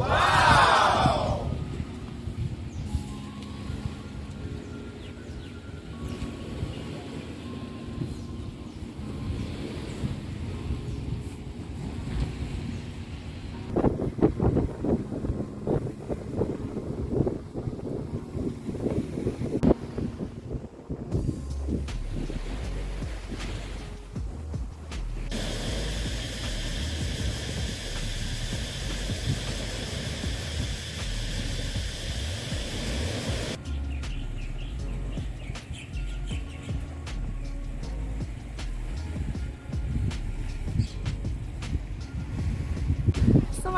ส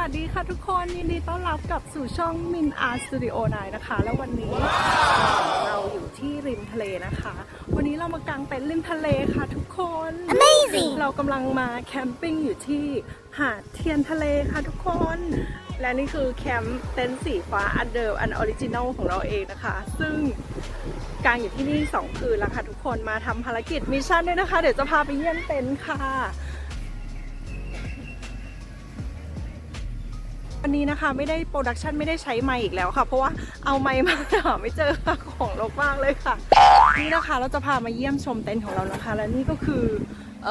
วัสดีค่ะทุกคนยินดีต้อนรับกลับสู่ช่องมินอาร์สตูดิโอนายนะคะ แล้ววันนี้ เราอยู่ที่ริมทะเลนะคะ วันนี้เรามากางเต็นท์ริมทะเลค่ะทุกคน Amazing เรากำลังมาแคมปิ้งอยู่ที่หาดเทียนทะเลค่ะทุกคน และนี่คือแคมป์เต็นท์สีฟ้าอันเดิมอันออริจินัลของเราเองนะคะ ซึ่งกางอยู่ที่นี่ 2 คืนแล้วค่ะทุกคนมาทำภารกิจมิชชั่นด้วยนะคะ เดี๋ยวจะพาไปเยี่ยมเต็นท์ค่ะ วันนี้นะคะไม่ได้โปรดักชันไม่ได้ใช้ไมค์อีกแล้วค่ะ เพราะว่าเอาไมค์มาหาไม่เจอค่ะของลกมากเลยค่ะ นี่นะคะเราจะพามาเยี่ยมชมเต็นท์ของเรานะคะ และนี่ก็คืออ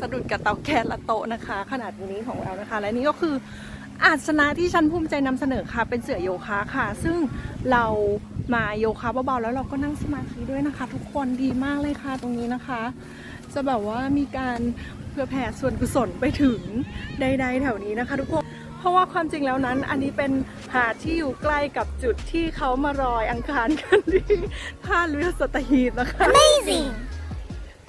สะดุดกับเตาแก๊สละโต๊ะนะคะ ขนาดนี้ของเรานะคะ และนี่ก็คืออาสนะที่ฉันภูมิใจนำเสนอค่ะ เป็นเสื่อโยคะค่ะ ซึ่งเรามาโยคะเบาๆแล้วเราก็นั่งสมาธิด้วยนะคะ ทุกคนดีมากเลยค่ะตรงนี้นะคะ จะแบบว่ามีการเพื่อแผ่ส่วนกุศลไปถึงใดๆแถวนี้นะคะ ทุกคน ราะว่าความจริงแล้วนั้น อันนี้เป็นหาดที่อยู่ใกล้กับจุดที่เขามารอยอังคารกันที่ท่าเรือสัตหีบนะคะ Amazing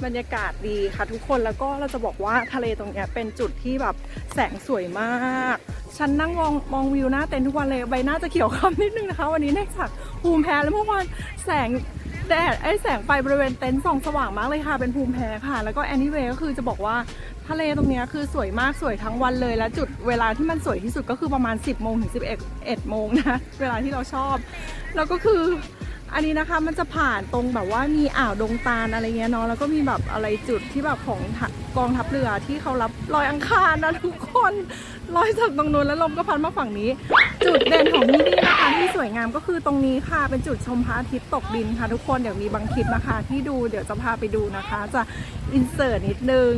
บรรยากาศดีค่ะทุกคนแล้วก็เราจะบอกว่าทะเลตรงเนี้ยเป็นจุดที่แบบแสงสวยมาก ฉันนั่งมองมองวิวหน้าเต็นท์ทุกวันเลยใบหน้าจะเขียวคล้ำนิดนึงนะคะ วันนี้เนื่องจากภูมิแพ้แล้วเมื่อวานแสงแดดไอ้แสงไฟบริเวณเต็นท์ส่องสว่างมากเลยค่ะเป็นภูมิแพ้ค่ะ แล้วก็แอนนี่เวก็คือจะบอกว่า ทะเลตรงเนี้ยคือสวยมากสวยทั้งวันเลยแล้วจุดเวลาที่มันสวยที่สุดก็คือประมาณ 10โมงถึง11 1โมงนะเวลาที่เราชอบ แล้วก็คืออันนี้นะคะมันจะผ่านตรงแบบว่ามีอ่าวดงตาลอะไรเงี้ยเนาะแล้วก็มีแบบอะไรจุดที่แบบของกองทัพเรือที่เขารับลอยอังคารนะทุกคนลอยจากตรงนู้นแล้วลมก็พัดมาฝั่งนี้ จุดเด่นของที่นี่นะคะที่สวยงามก็คือตรงนี้ค่ะเป็นจุดชมพระอาทิตย์ตกดินค่ะ ทุกคนเดี๋ยวมีบางคลิปนะคะ ที่ดูเดี๋ยวจะพาไปดูนะคะ จะอินเสิร์ตนิดนึง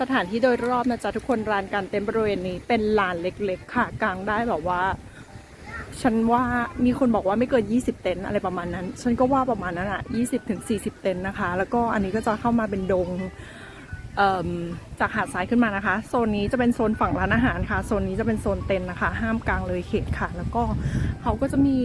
สถานที่โดยรอบนะจ๊ะทุกคนลานการเต็นท์บริเวณนี้เป็นลานเล็กๆ ค่ะกลางได้แบบว่า ฉันว่ามีคนบอกว่าไม่เกิน 20 เต็นท์อะไรประมาณนั้น ฉันก็ว่าประมาณนั้นอะ20ถึง40 เต็นท์นะคะ แล้วก็อันนี้ก็จะเข้ามาเป็นดงจากหาดทรายขึ้นมานะคะ โซนนี้จะเป็นโซนฝั่งร้านอาหารค่ะ โซนนี้จะเป็นโซนเต็นท์นะคะ ห้ามกลางเลยเขตค่ะ แล้วก็เขาก็จะมี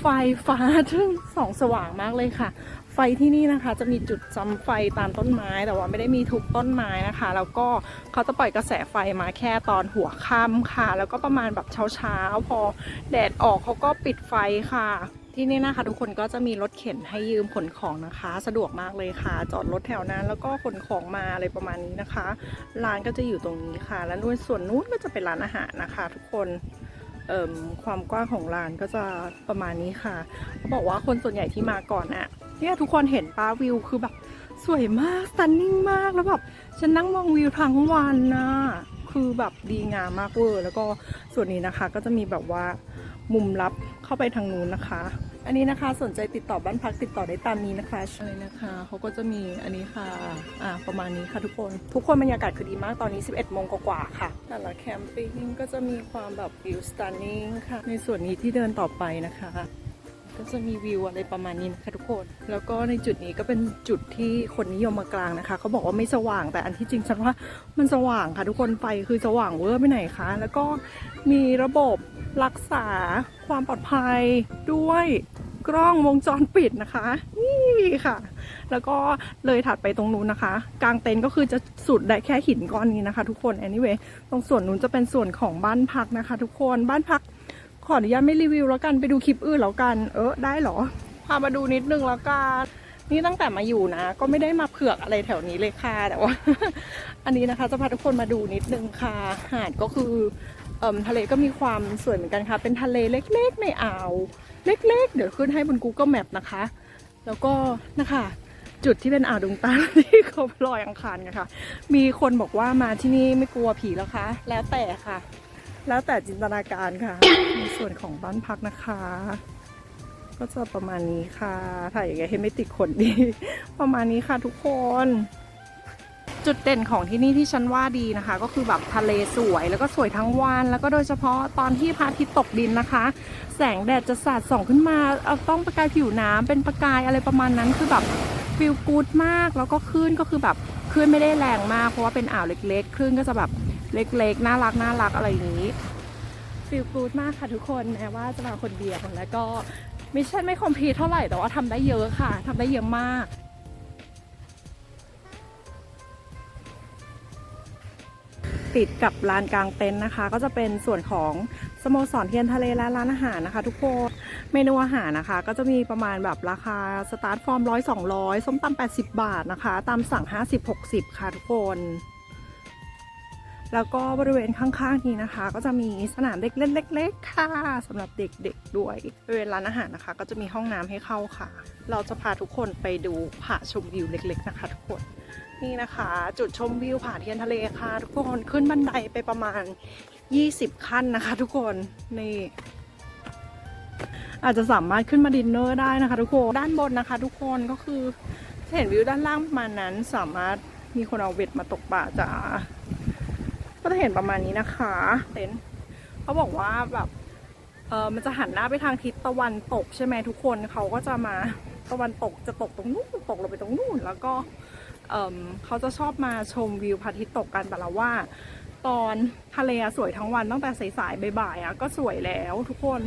ไฟฟ้าซึ่งส่องสว่างมากเลยค่ะ ไฟที่นี่นะคะ จะมีจุดจำไฟตามต้นไม้แต่ว่าไม่ได้มีทุกต้นไม้นะคะ แล้วก็เขาจะปล่อยกระแสไฟมาแค่ตอนหัวค่ำค่ะ แล้วก็ประมาณแบบเช้าๆ พอแดดออกเขาก็ปิดไฟค่ะที่นี่นะคะทุกคนก็จะมีรถเข็นให้ยืมขนของนะคะ สะดวกมากเลยค่ะ จอดรถแถวนั้นแล้วก็ขนของมาอะไรประมาณนี้นะคะ ร้านก็จะอยู่ตรงนี้ค่ะ แล้วนู่นส่วนนู้นก็จะเป็นร้านอาหารนะคะ ทุกคน ความกว้างของลานก็จะประมาณนี้ค่ะเขาบอกว่าคนส่วนใหญ่ที่มาก่อนอะเนี่ยทุกคนเห็นป้าวิวคือแบบสวยมากสตันนิ่งมากแล้วแบบฉันนั่งมองวิวทั้งวันนะคือแบบดีงามมากเวอร์ แล้วก็ส่วนนี้นะคะก็จะมีแบบว่ามุมลับเข้าไปทางนู้นนะคะ อันนี้นะคะสนใจติดต่อบ้านพักติดต่อได้ตามนี้นะคะอะไรนะคะเขาก็จะมีอันนี้ค่ะอ่าประมาณนี้ค่ะทุกคน ทุกคนบรรยากาศคือดีมากตอนนี้ 11โมงกว่าๆค่ะ แต่ละแคมปิ้งก็จะมีความแบบวิวสตันนิ่งค่ะ ในส่วนนี้ที่เดินต่อไปนะคะก็จะมีวิวอะไรประมาณนี้นะคะทุกคน แล้วก็ในจุดนี้ก็เป็นจุดที่คนนิยมมากลางนะคะเขาบอกว่าไม่สว่างแต่อันที่จริงฉันว่ามันสว่างค่ะทุกคนไฟคือสว่างเวอร์ไปไหนคะ แล้วก็มีระบบ รักษาความปลอดภัยด้วยกล้องวงจรปิดนะคะ นี่ค่ะ แล้วก็เลยถัดไปตรงนู้นนะคะ กลางเต็นท์ก็คือจะสุดได้แค่หินก้อนนี้นะคะ ทุกคน anyway ตรงส่วนนู้นจะเป็นส่วนของบ้านพักนะคะ ทุกคนบ้านพักขออนุญาตไม่รีวิวแล้วกันไปดูคลิปอื่นแล้วกัน เออได้เหรอพามาดูนิดนึงแล้วกันนี่ตั้งแต่มาอยู่นะ ก็ไม่ได้มาเผือกอะไรแถวนี้เลยค่ะแต่ว่า อันนี้นะคะจะพาทุกคนมาดูนิดนึงค่ะหาดก็คือ ทะเลก็มีความสวยเหมือนกันค่ะ เป็นทะเลเล็กๆในอ่าว เล็ก ๆ เดี๋ยวขึ้นให้บน Google Map นะคะ แล้วก็นะคะ จุดที่เป็นอ่าวดงตาที่เขาลอยอังคารกันค่ะ มีคนบอกว่ามาที่นี่ไม่กลัวผีแล้วคะ แล้วแต่ค่ะ แล้วแต่จินตนาการค่ะในส่วนของบ้านพักนะคะ ก็จะประมาณนี้ค่ะถ่ายอยังไงให้ไม่ติดขนดี ประมาณนี้ค่ะทุกคน จุดเด่นของที่นี่ที่ฉันว่าดีนะคะ ก็คือแบบทะเลสวยแล้วก็สวยทั้งวันแล้วก็โดยเฉพาะตอนที่พระอาทิตย์ตกดินนะคะ แสงแดดจะสาดส่องขึ้นมาเอาต้องประกายผิวน้ำเป็นประกายอะไรประมาณนั้นคือแบบฟิลกูดมากแล้วก็คลื่นก็คือแบบคลื่นไม่ได้แรงมากเพราะว่าเป็นอ่าวเล็กๆคลื่นก็จะแบบเล็กๆน่ารักน่ารักอะไรอย่างนี้ฟิลกูดมากค่ะทุกคนแม้ว่าจะมาคนเดียวแล้วก็มิชชั่นไม่คอมพลีทเท่าไหร่แต่ว่าทำได้เยอะค่ะทำได้เยอะมาก ติดกับลานกลางเต็นท์นะคะ ก็จะเป็นส่วนของสโมสรเทียนทะเลและร้านอาหารนะคะ ทุกคนเมนูอาหารนะคะ ก็จะมีประมาณแบบราคาสตาร์ทฟอร์มร้อยสองร้อยส้มตำแปดสิบบาทนะคะ ตามสั่งห้าสิบหกสิบค่ะทุกคนแล้วก็บริเวณข้างๆนี้นะคะ ก็จะมีสนามเด็กเล่นเล็ก ๆ ค่ะสำหรับเด็กๆด้วยบริเวณร้านอาหารนะคะ ก็จะมีห้องน้ำให้เข้าค่ะ เราจะพาทุกคนไปดูผาชมวิวเล็ก ๆ นะคะ ทุกคน นี่นะคะ จุดชมวิวผาเทียนทะเลค่ะ ทุกคนขึ้นบันไดไปประมาณ 20 ขั้นนะคะ ทุกคนนี่อาจจะสามารถขึ้นมาดินเนอร์ได้นะคะ ทุกคนด้านบนนะคะ ทุกคนก็คือเห็นวิวด้านล่างประมาณนั้นสามารถมีคนเอาเบ็ดมาตกปลาจ้าก็จะเห็นประมาณนี้นะคะเต็นท์เขาบอกว่าแบบเออมันจะหันหน้าไปทางทิศตะวันตกใช่ไหมทุกคนเขาก็จะมาตะวันตกจะตกตรงนู้นตกลงไปตรงนู้นแล้วก็ เเขาจะชอบมาชมวิวพระอาทิตย์ตกกันแต่ละว่า ตอนทะเลสวยทั้งวันตั้งแต่สายๆบ่ายๆอะก็สวยแล้วทุกคน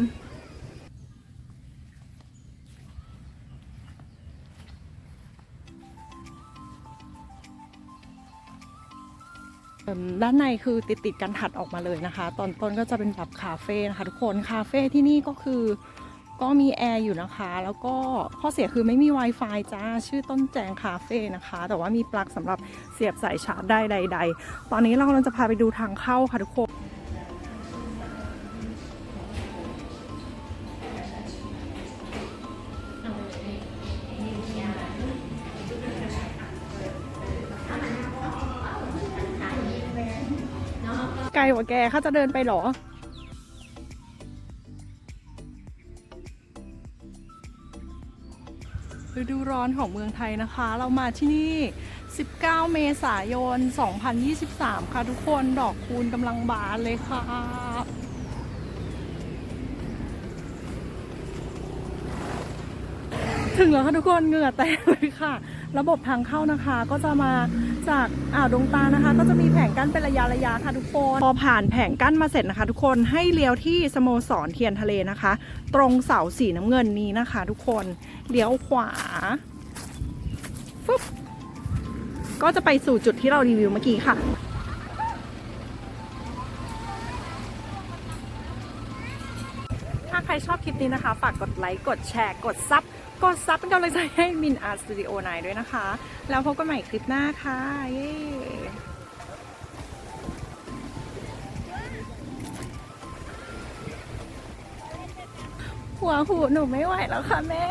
ด้านในคือติดติดๆกันถัดออกมาเลยนะคะ ตอนต้นก็จะเป็นแบบคาเฟ่นะคะ ทุกคนคาเฟ่ที่นี่ก็คือ ก็มีแอร์อยู่นะคะ แล้วก็ข้อเสียคือไม่มี Wi-Fi จ้า ชื่อต้นแจงคาเฟ่นะคะ แต่ว่ามีปลั๊กสำหรับเสียบสายชาร์จได้ใด ๆ ตอนนี้เรากำลังจะพาไปดูทางเข้าค่ะทุกคนไกลกว่าแกเขาจะเดินไปหรอ ฤดูร้อนของเมืองไทยนะคะ เรามาที่นี่ 19 เมษายน 2023 ค่ะทุกคนดอกคูณกำลังบานเลยค่ะ ถึงแล้วค่ะทุกคนเหงื่อแตกเลยค่ะ ระบบทางเข้านะคะก็จะมา จากอ่าวดงตานะคะ ก็จะมีแผงกั้นเป็นระยะระยะค่ะทุกคนพอผ่านแผงกั้นมาเสร็จนะคะ ทุกคนให้เลี้ยวที่สโมสรเทียนทะเลนะคะ ตรงเสาสีน้ำเงินนี้นะคะ ทุกคนเลี้ยวขวาฟึบก็จะไปสู่จุดที่เรารีวิวเมื่อกี้ค่ะถ้าใครชอบคลิปนี้นะคะ ฝากกดไลค์ กดแชร์ กดซับ กดซับเป็นกำลังใจให้มินอาร์สตูดิโอนายด้วยนะคะ แล้วพบกันใหม่คลิปหน้าค่ะ เย้หัวหูหนูไม่ไหวแล้วค่ะแม่